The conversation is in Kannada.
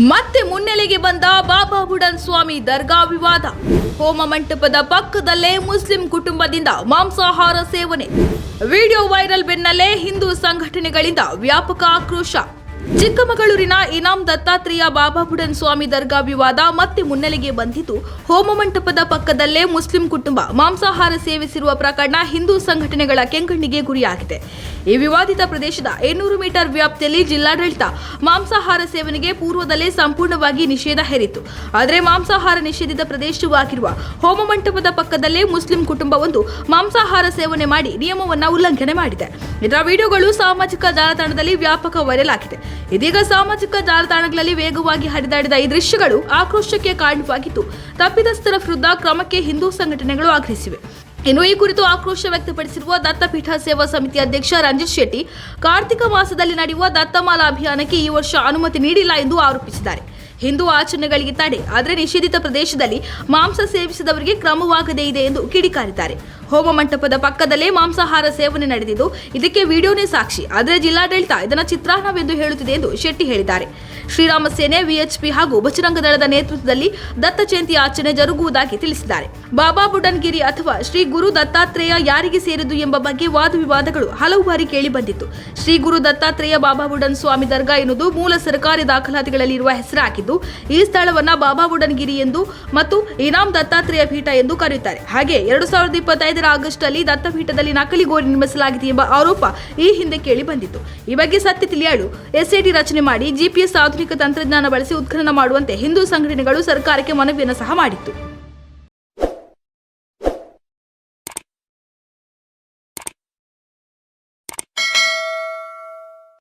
ಮತ್ತೆ ಮುನ್ನೆಲೆಗೆ ಬಂದ ಬಾಬಾ ಬುಡನ್ ಸ್ವಾಮಿ ದರ್ಗಾ ವಿವಾದ. ಹೋಮ ಮಂಟಪದ ಪಕ್ಕದಲ್ಲೇ ಮುಸ್ಲಿಂ ಕುಟುಂಬದಿಂದ ಮಾಂಸಾಹಾರ ಸೇವನೆ. ವಿಡಿಯೋ ವೈರಲ್ ಬೆನ್ನಲ್ಲೇ ಹಿಂದೂ ಸಂಘಟನೆಗಳಿಂದ ವ್ಯಾಪಕ ಆಕ್ರೋಶ. ಚಿಕ್ಕಮಗಳೂರಿನ ಇನಾಮ್ ದತ್ತಾತ್ರೇಯ ಬಾಬಾ ಬುಡನ್ ಸ್ವಾಮಿ ದರ್ಗಾ ವಿವಾದ ಮತ್ತೆ ಮುನ್ನೆಲೆಗೆ ಬಂದಿದ್ದು, ಹೋಮ ಮಂಟಪದ ಪಕ್ಕದಲ್ಲೇ ಮುಸ್ಲಿಂ ಕುಟುಂಬ ಮಾಂಸಾಹಾರ ಸೇವಿಸಿರುವ ಪ್ರಕರಣ ಹಿಂದೂ ಸಂಘಟನೆಗಳ ಕೆಂಗಣ್ಣಿಗೆ ಗುರಿಯಾಗಿದೆ. ಈ ವಿವಾದಿತ ಪ್ರದೇಶದ ಏಳ್ನೂರು ಮೀಟರ್ ವ್ಯಾಪ್ತಿಯಲ್ಲಿ ಜಿಲ್ಲಾಡಳಿತ ಮಾಂಸಾಹಾರ ಸೇವನೆಗೆ ಪೂರ್ವದಲ್ಲೇ ಸಂಪೂರ್ಣವಾಗಿ ನಿಷೇಧ ಹೇರಿತ್ತು. ಆದರೆ ಮಾಂಸಾಹಾರ ನಿಷೇಧಿತ ಪ್ರದೇಶವಾಗಿರುವ ಹೋಮ ಮಂಟಪದ ಪಕ್ಕದಲ್ಲೇ ಮುಸ್ಲಿಂ ಕುಟುಂಬವೊಂದು ಮಾಂಸಾಹಾರ ಸೇವನೆ ಮಾಡಿ ನಿಯಮವನ್ನು ಉಲ್ಲಂಘನೆ ಮಾಡಿದೆ. ಇದರ ವಿಡಿಯೋಗಳು ಸಾಮಾಜಿಕ ಜಾಲತಾಣದಲ್ಲಿ ವ್ಯಾಪಕ ವೈರಲ್ ಆಗಿದೆ. ಇದೀಗ ಸಾಮಾಜಿಕ ಜಾಲತಾಣಗಳಲ್ಲಿ ವೇಗವಾಗಿ ಹರಿದಾಡಿದ ಈ ದೃಶ್ಯಗಳು ಆಕ್ರೋಶಕ್ಕೆ ಕಾರಣವಾಗಿದ್ದು, ತಪ್ಪಿತಸ್ಥರ ವಿರುದ್ಧ ಕ್ರಮಕ್ಕೆ ಹಿಂದೂ ಸಂಘಟನೆಗಳು ಆಗ್ರಹಿಸಿವೆ. ಇನ್ನು ಈ ಕುರಿತು ಆಕ್ರೋಶ ವ್ಯಕ್ತಪಡಿಸಿರುವ ದತ್ತಪೀಠ ಸೇವಾ ಸಮಿತಿ ಅಧ್ಯಕ್ಷ ರಂಜಿತ್ ಶೆಟ್ಟಿ, ಕಾರ್ತಿಕ ಮಾಸದಲ್ಲಿ ನಡೆಯುವ ದತ್ತಮಾಲಾ ಅಭಿಯಾನಕ್ಕೆ ಈ ವರ್ಷ ಅನುಮತಿ ನೀಡಿಲ್ಲ ಎಂದು ಆರೋಪಿಸಿದ್ದಾರೆ. ಹಿಂದೂ ಆಚರಣೆಗಳಿಗೆ ತಡೆ, ಆದರೆ ನಿಷೇಧಿತ ಪ್ರದೇಶದಲ್ಲಿ ಮಾಂಸ ಸೇವಿಸಿದವರಿಗೆ ಕ್ರಮವಾಗದೇ ಇದೆ ಎಂದು ಕಿಡಿಕಾರಿದ್ದಾರೆ. ಹೋಮ ಮಂಟಪದ ಪಕ್ಕದಲ್ಲೇ ಮಾಂಸಾಹಾರ ಸೇವನೆ ನಡೆದಿದ್ದು, ಇದಕ್ಕೆ ವಿಡಿಯೋನೇ ಸಾಕ್ಷಿ. ಆದರೆ ಜಿಲ್ಲಾಡಳಿತ ಇದನ್ನು ಚಿತ್ರಾನ್ನವೆಂದು ಹೇಳುತ್ತಿದೆ ಎಂದು ಶೆಟ್ಟಿ ಹೇಳಿದ್ದಾರೆ. ಶ್ರೀರಾಮ ಸೇನೆ, ವಿಎಚ್ಪಿ ಹಾಗೂ ಬಜರಂಗ ದಳದ ನೇತೃತ್ವದಲ್ಲಿ ದತ್ತ ಜಯಂತಿ ಆಚರಣೆ ಜರುಗುವುದಾಗಿ ತಿಳಿಸಿದ್ದಾರೆ. ಬಾಬಾ ಬುಡನ್ಗಿರಿ ಅಥವಾ ಶ್ರೀ ಗುರು ದತ್ತಾತ್ರೇಯ ಯಾರಿಗೆ ಸೇರಿದ್ದು ಎಂಬ ಬಗ್ಗೆ ವಾದ ವಿವಾದಗಳು ಹಲವು ಬಾರಿ ಕೇಳಿಬಂದಿತ್ತು ಶ್ರೀ ಗುರು ದತ್ತಾತ್ರೇಯ ಬಾಬಾ ಬುಡನ್ ಸ್ವಾಮಿ ದರ್ಗಾ ಎನ್ನುವುದು ಮೂಲ ಸರ್ಕಾರಿ ದಾಖಲಾತಿಗಳಲ್ಲಿರುವ ಹೆಸರಾಗಿದ್ದು, ಈ ಸ್ಥಳವನ್ನ ಬಾಬಾ ಬುಡನ್ಗಿರಿ ಎಂದು ಮತ್ತು ಇನಾಮ್ ದತ್ತಾತ್ರೇಯ ಪೀಠ ಎಂದು ಕರೆಯುತ್ತಾರೆ. ಹಾಗೆ ಎರಡು ಸಾವಿರದ ಇಪ್ಪತ್ತೈದರ ಆಗಸ್ಟ್ ಅಲ್ಲಿ ದತ್ತಪೀಠದಲ್ಲಿ ನಕಲಿ ಗೋರಿ ನಿರ್ಮಿಸಲಾಗಿದೆ ಎಂಬ ಆರೋಪ ಈ ಹಿಂದೆ ಕೇಳಿ ಬಂದಿತ್ತು. ಈ ಬಗ್ಗೆ ಸತ್ಯ ತಿಳಿಯಲು ಎಸ್ಐಟಿ ರಚನೆ ಮಾಡಿ ಜಿಪಿಎಸ್ ಆಧುನಿಕ ತಂತ್ರಜ್ಞಾನ ಬಳಸಿ ಉತ್ಖನನ ಮಾಡುವಂತೆ ಹಿಂದೂ ಸಂಘಟನೆಗಳು ಸರ್ಕಾರಕ್ಕೆ ಮನವಿಯನ್ನು ಸಹ ಮಾಡಿತ್ತು.